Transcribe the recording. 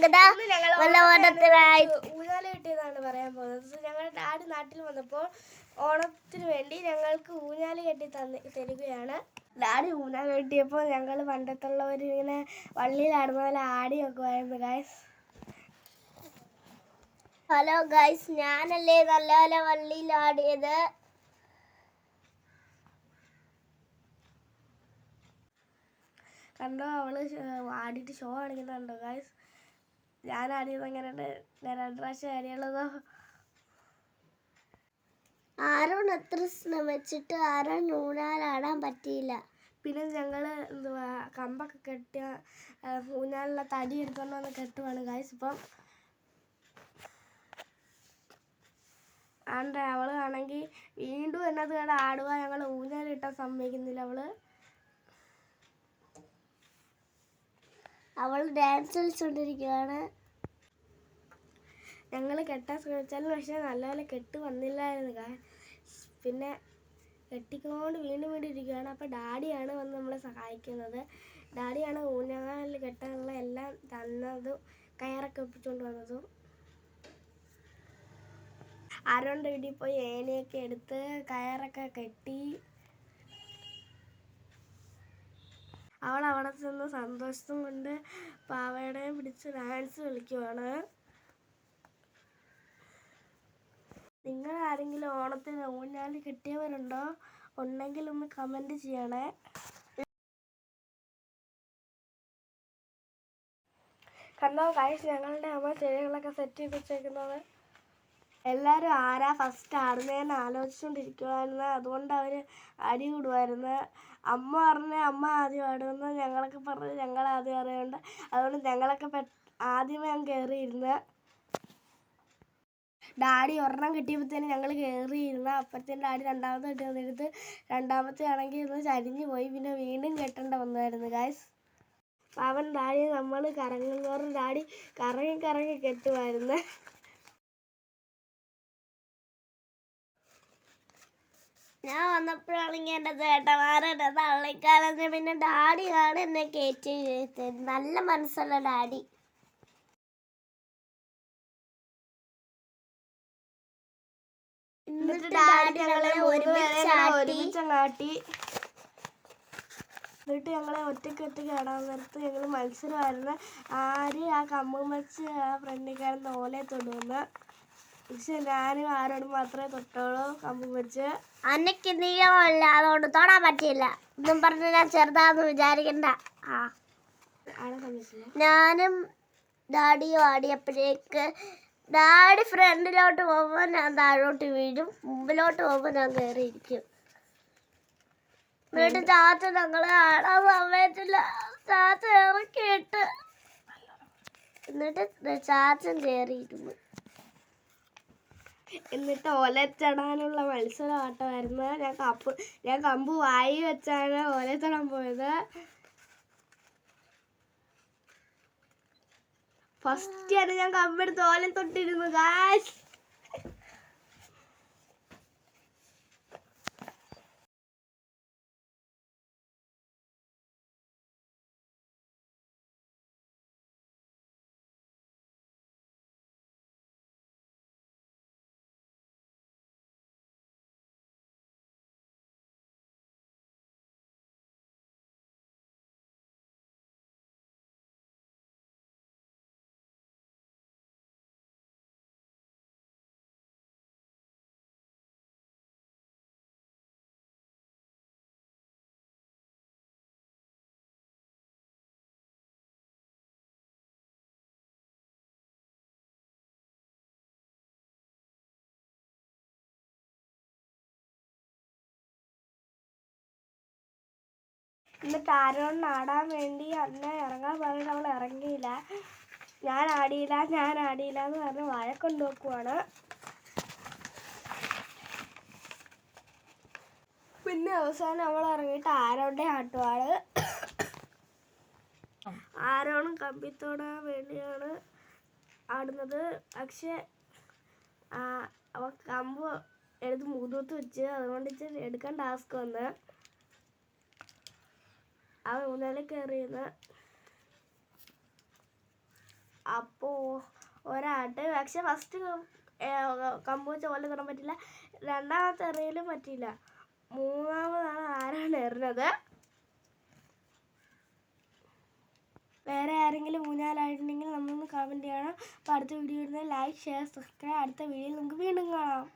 സ്വാഗതം. നല്ല ഓണത്തിനായി ഊഞ്ഞാൽ പറയാൻ പോകുന്നത്. ഞങ്ങളുടെ ഡാഡി നാട്ടിൽ വന്നപ്പോൾ ഓണത്തിന് വേണ്ടി ഞങ്ങൾക്ക് ഊഞ്ഞാൽ കെട്ടി തന്ന് തരികയാണ്. ഡാഡി ഊഞ്ഞാൽ കെട്ടിയപ്പോൾ ഞങ്ങൾ പണ്ടത്തുള്ളവർ ഇങ്ങനെ വള്ളിയിലാടുന്ന പോലെ ആടിയൊക്കെ വെക്കുമായിരുന്നു ഗായ്സ് ഹലോ ഗൈസ് ഞാനല്ലേ നല്ല നല്ല വള്ളിയിലാടിയത് കണ്ടോ അവൾ ആടിട്ട് ആടിയിട്ട് ഷോ കാണിക്കുന്നുണ്ടോ ഗായ്സ് ഞാൻ ആടിയത് എങ്ങനെയുണ്ട് ഞാൻ രണ്ട് പ്രാവശ്യം ആടിയുള്ളതോ ആരോൺ എത്ര ശ്രമിച്ചിട്ട് ആരോൺ ഊഞ്ഞാലാടാൻ പറ്റിയില്ല. പിന്നെ ഞങ്ങൾ എന്തുവാ കമ്പൊക്കെ കെട്ടിയ ഊഞ്ഞാലുള്ള തടി എടുത്തോണ്ട് വന്ന് കെട്ടുവാണ്. ഗായ്സ് ഇപ്പം ആണ്ട് അവൾ ആണെങ്കിൽ വീണ്ടും എന്നത് കണ്ട് ആടുക ഞങ്ങൾ ഊഞ്ഞാലിട്ടാൻ സമ്മതിക്കുന്നില്ല. അവൾ അവൾ ഡാൻസ് കളിച്ചുകൊണ്ടിരിക്കുകയാണ് ഞങ്ങൾ കെട്ടാൻ ശ്രമിച്ചാലും പക്ഷെ നല്ലപോലെ കെട്ട് വന്നില്ലായിരുന്നു. പിന്നെ കെട്ടിക്കൊണ്ട് വീണ്ടും വീണ്ടും ഇരിക്കുകയാണ് അപ്പോൾ ഡാഡിയാണ് വന്ന് നമ്മളെ സഹായിക്കുന്നത്. ഡാഡിയാണ് ഊഞ്ഞാലിൽ കെട്ടാനുള്ള എല്ലാം തന്നതും കയറൊക്കെ ഒപ്പിച്ചുകൊണ്ട് വന്നതും. ആരോണ്ട് വീട്ടിൽ പോയി ഏണിയൊക്കെ എടുത്ത് കയറൊക്കെ കെട്ടി അവൾ അവിടെ ചെന്ന് സന്തോഷം കൊണ്ട് പാവയുടെ പിടിച്ച് ഡാൻസ് കളിക്കുവാണ്. നിങ്ങൾ ആരെങ്കിലും ഓണത്തിന് ഊഞ്ഞാൽ കിട്ടിയവരുണ്ടോ? ഉണ്ടെങ്കിൽ ഒന്ന് കമന്റ് ചെയ്യണേ. കണ്ടോ കാഴ്ച ഞങ്ങളുടെ അമ്മ ചെടികളൊക്കെ സെറ്റ് ചെയ്ത് വെച്ചേക്കുന്നത്. എല്ലാവരും ആരാ ഫസ്റ്റ് ആടുന്നതെന്ന് ആലോചിച്ചുകൊണ്ടിരിക്കുമായിരുന്നു അതുകൊണ്ട് അവർ അടി കൂടുമായിരുന്നു അമ്മ പറഞ്ഞ അമ്മ ആദ്യം ആടുമെന്ന് ഞങ്ങളൊക്കെ പറഞ്ഞ് ഞങ്ങൾ ആദ്യം അറിയുന്നുണ്ട് അതുകൊണ്ട് ഞങ്ങളൊക്കെ പെ ആദ്യമേ ഞാൻ കയറിയിരുന്ന് ഡാഡി ഒരെണ്ണം കിട്ടിയപ്പോഴത്തേന് ഞങ്ങൾ കയറിയിരുന്ന അപ്പത്തേനും ഡാഡി രണ്ടാമത്തെ കെട്ടി വന്നെടുത്ത് രണ്ടാമത്തെ ആണെങ്കിൽ ഒന്ന് ചരിഞ്ഞു പോയി. പിന്നെ വീണ്ടും കെട്ടേണ്ട വന്നായിരുന്നു ഗായ്സ് അവൻ ഡാഡി നമ്മൾ കറങ്ങുന്നവരും ഡാഡി കറങ്ങി കറങ്ങി കെട്ടുമായിരുന്നു ഞാൻ വന്നപ്പോഴാണെങ്കിൽ എന്റെ ചേട്ടന്മാരുടെ തള്ളിക്കാലെന്ന് പിന്നെ ഡാഡിയാണ് എന്നെ കയറ്റി ചെയ്തത് നല്ല മനസ്സുള്ള ഡാഡി. എന്നിട്ട് ഡാഡി ഞങ്ങളെ ഒരുമിച്ചാട്ടി. എന്നിട്ട് ഞങ്ങളെ ഒറ്റയ്ക്ക് ഒറ്റയ്ക്ക് ഇടാൻ നേരത്ത് ഞങ്ങൾ മത്സരമായിരുന്നു. ആര് ആ കമ്പ് വെച്ച് ആ ഫ്രണ്ടിക്കാരൻ ഓലെ തൊടുമെന്ന് പക്ഷെ ഞാനും ആരോടും മാത്രമേ തൊട്ടോളൂ കമ്പ് വെച്ച് അന്നയ്ക്ക് നീളമില്ല അതുകൊണ്ട് തൊടാൻ പറ്റിയില്ല. ഒന്നും പറഞ്ഞ് ഞാൻ ചെറുതാന്ന് വിചാരിക്കണ്ട. ആ. ആളെ ഞാനും ഡാഡിയും ആടിയപ്പോഴേക്ക് ഡാഡി ഫ്രണ്ടിലോട്ട് പോകുമ്പോൾ ഞാൻ താഴോട്ട് വീഴും മുമ്പിലോട്ട് പോകുമ്പോൾ ഞാൻ കയറിയിരിക്കും വീട്ടിൽ ചാച്ച ഞങ്ങളെ ആടാൻ സമയത്തില്ല ചാച്ച ഇറക്കിയിട്ട്. എന്നിട്ട് ചാച്ചൻ കയറിയിരുന്നു എന്നിട്ട് ഓലച്ചടാനുള്ള മത്സരമാട്ടമായിരുന്നു ഞാൻ കപ്പ് ഞാൻ കമ്പ് വായി വെച്ചാണ് ഓലച്ചടാൻ പോയത്. ഫസ്റ്റ് ആണ് ഞാൻ കമ്പെടുത്ത് ഓലം തൊട്ടിരുന്നു ഗായ്സ് എന്നിട്ട് ആരോണ് ആടാൻ വേണ്ടി അന്നെ ഇറങ്ങാൻ പറഞ്ഞിട്ട് അവൾ ഇറങ്ങിയില്ല. ഞാൻ ആടിയില്ല ഞാൻ ആടിയില്ല എന്ന് പറഞ്ഞ് വഴക്കൊണ്ട് വെക്കുവാണ് പിന്നെ അവസാനം അവൾ ഇറങ്ങിയിട്ട് ആരോടെ ആട്ടുവാൾ ആരോണും കമ്പിത്തോടാൻ വേണ്ടിയാണ് ആടുന്നത്. പക്ഷെ അവ കമ്പ് എടുത്ത് മൂന്നൂത്ത് വെച്ച് അതുകൊണ്ട് എടുക്കാൻ ടാസ്ക് വന്ന്. ആ മൂന്നാൽ കയറിയെന്ന് അപ്പോൾ ഒരാട്ട് പക്ഷെ ഫസ്റ്റ് കമ്പൂച്ച പോലെ തൊടാൻ പറ്റില്ല. രണ്ടാമത്തെ എറിയലും പറ്റിയില്ല. മൂന്നാമതാണ് ആരാണ് എറിഞ്ഞത്? വേറെ ആരെങ്കിലും ഊഞ്ഞാലായിട്ടുണ്ടെങ്കിൽ നമ്മളൊന്ന് കമന്റ് ചെയ്യണം. അപ്പോൾ അടുത്ത വീഡിയോ ഇടുന്നത് ലൈക്ക് ഷെയർ സബ്സ്ക്രൈബ് അടുത്ത വീഡിയോയിൽ നമുക്ക് വീണ്ടും കാണാം.